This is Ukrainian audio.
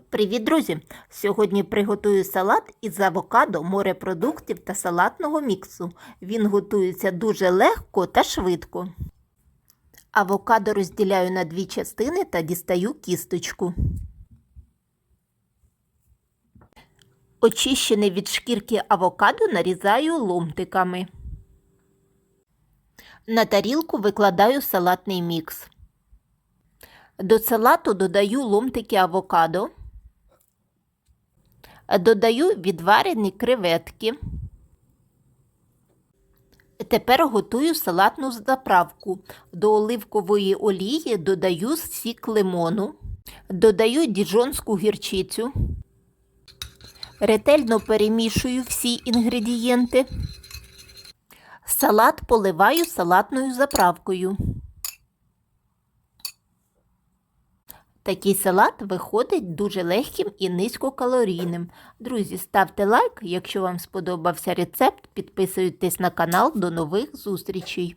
Привіт, друзі! Сьогодні приготую салат із авокадо, морепродуктів та салатного міксу. Він готується дуже легко та швидко. Авокадо розділяю на дві частини та дістаю кісточку. Очищене від шкірки авокадо нарізаю ломтиками. На тарілку викладаю салатний мікс. До салату додаю ломтики авокадо. Додаю відварені креветки. Тепер готую салатну заправку. До оливкової олії додаю сік лимону, додаю діжонську гірчицю. Ретельно перемішую всі інгредієнти. Салат поливаю салатною заправкою. Такий салат виходить дуже легким і низькокалорійним. Друзі, ставте лайк, якщо вам сподобався рецепт, підписуйтесь на канал. До нових зустрічей!